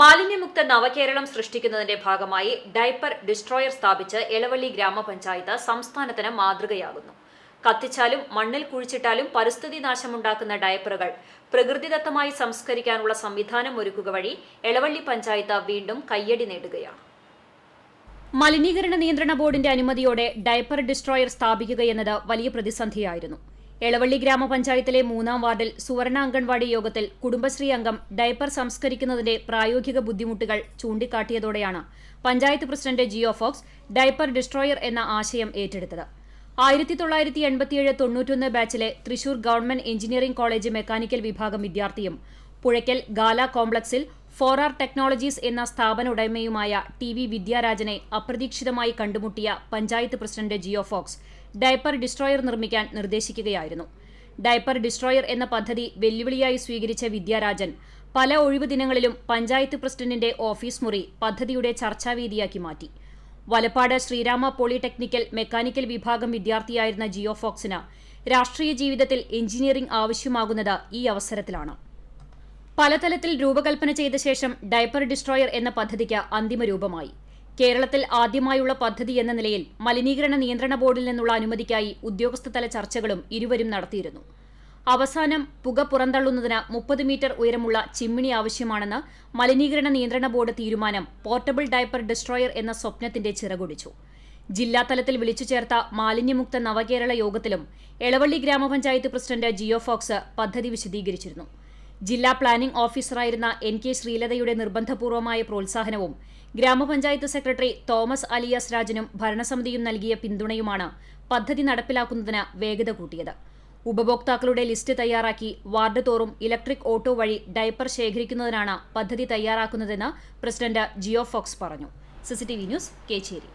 മാലിന്യമുക്ത നവകേരളം സൃഷ്ടിക്കുന്നതിന്റെ ഭാഗമായി diaper destroyer സ്ഥാപിച്ച് എളവള്ളി ഗ്രാമപഞ്ചായത്ത് സംസ്ഥാനത്തിന് മാതൃകയാകുന്നു. കത്തിച്ചാലും മണ്ണിൽ കുഴിച്ചിട്ടാലും പരിസ്ഥിതി നാശമുണ്ടാക്കുന്ന ഡയപ്പറുകൾ പ്രകൃതിദത്തമായി സംസ്കരിക്കാനുള്ള സംവിധാനം ഒരുക്കുക വഴി എളവള്ളി പഞ്ചായത്ത് വീണ്ടും കയ്യടി നേടുകയാണ്. മലിനീകരണ നിയന്ത്രണ ബോർഡിന്റെ അനുമതിയോടെ ഡയപ്പർ ഡിസ്ട്രോയർ സ്ഥാപിക്കുകയെന്നത് വലിയ പ്രതിസന്ധിയായിരുന്നു. എളവള്ളി ഗ്രാമപഞ്ചായത്തിലെ മൂന്നാം വാർഡിൽ സുവർണ അംഗൻവാടി യോഗത്തിൽ കുടുംബശ്രീ അംഗം ഡയപ്പർ സംസ്കരിക്കുന്നതിന്റെ പ്രായോഗിക ബുദ്ധിമുട്ടുകൾ ചൂണ്ടിക്കാട്ടിയതോടെയാണ് panchayat president Jio Fox diaper destroyer എന്ന ആശയം ഏറ്റെടുത്തത്. ആയിരത്തി തൊള്ളായിരത്തി എൺപത്തിയേഴ് തൊണ്ണൂറ്റൊന്ന് ബാച്ചിലെ Thrissur government engineering college mechanical വിഭാഗം വിദ്യാർത്ഥിയും പുഴയ്ക്കൽ ഗാല കോംപ്ലക്സിൽ ഫോർ ആർ ടെക്നോളജീസ് എന്ന സ്ഥാപന ഉടമയുമായ ടി വി വിദ്യാരാജനെ അപ്രതീക്ഷിതമായി കണ്ടുമുട്ടിയ panchayat president Jio Fox diaper destroyer നിർമ്മിക്കാൻ നിർദ്ദേശിക്കുകയായിരുന്നു. ഡയപ്പർ ഡിസ്ട്രോയർ എന്ന പദ്ധതി വെല്ലുവിളിയായി സ്വീകരിച്ച വിദ്യാരാജൻ പല ഒഴിവു ദിനങ്ങളിലും പഞ്ചായത്ത് പ്രസിഡന്റിന്റെ ഓഫീസ് മുറി പദ്ധതിയുടെ ചർച്ചാവേദിയാക്കി മാറ്റി. വലപ്പാട് ശ്രീരാമ പോളിടെക്നിക്കൽ മെക്കാനിക്കൽ വിഭാഗം വിദ്യാർത്ഥിയായിരുന്ന ജിയോ ഫോക്സിന് രാഷ്ട്രീയ ജീവിതത്തിൽ എഞ്ചിനീയറിംഗ് ആവശ്യമാകുന്നത് ഈ അവസരത്തിലാണ്. പലതലത്തിൽ രൂപകൽപ്പന ചെയ്ത ശേഷം ഡയപ്പർ ഡിസ്ട്രോയർ എന്ന പദ്ധതിക്ക് അന്തിമ രൂപമായി. കേരളത്തിൽ ആദ്യമായുള്ള പദ്ധതി എന്ന നിലയിൽ മലിനീകരണ നിയന്ത്രണ ബോർഡിൽ നിന്നുള്ള അനുമതിക്കായി ഉദ്യോഗസ്ഥതല ചർച്ചകളും ഇരുവരും നടത്തിയിരുന്നു. അവസാനം പുക പുറന്തള്ളുന്നതിന് മുപ്പത് മീറ്റർ ഉയരമുള്ള ചിമ്മിണി ആവശ്യമാണെന്ന് മലിനീകരണ നിയന്ത്രണ ബോർഡ് തീരുമാനം പോർട്ടബിൾ ഡയപ്പർ ഡിസ്ട്രോയർ എന്ന സ്വപ്നത്തിന്റെ ചിറകൊടിച്ചു. ജില്ലാതലത്തിൽ വിളിച്ചു ചേർത്ത മാലിന്യമുക്ത നവകേരള യോഗത്തിലും എളവള്ളി ഗ്രാമപഞ്ചായത്ത് പ്രസിഡന്റ് ജിയോ ഫോക്സ് പദ്ധതി വിശദീകരിച്ചിരുന്നു. ജില്ലാ പ്ലാനിംഗ് ഓഫീസറായിരുന്ന എൻ കെ ശ്രീലതയുടെ നിർബന്ധപൂർവമായ പ്രോത്സാഹനവും ഗ്രാമപഞ്ചായത്ത് സെക്രട്ടറി തോമസ് അലിയാസ് രാജനും ഭരണസമിതിയും നൽകിയ പിന്തുണയുമാണ് പദ്ധതി നടപ്പിലാക്കുന്നതിന് വേഗത കൂട്ടിയത്. ഉപഭോക്താക്കളുടെ ലിസ്റ്റ് തയ്യാറാക്കി വാർഡ് തോറും ഇലക്ട്രിക് ഓട്ടോ വഴി ഡയപ്പർ ശേഖരിക്കുന്നതിനാണ് പദ്ധതി തയ്യാറാക്കുന്നതെന്ന് പ്രസിഡന്റ് ജിയോ ഫോക്സ് പറഞ്ഞു. CCTV news Kecheri.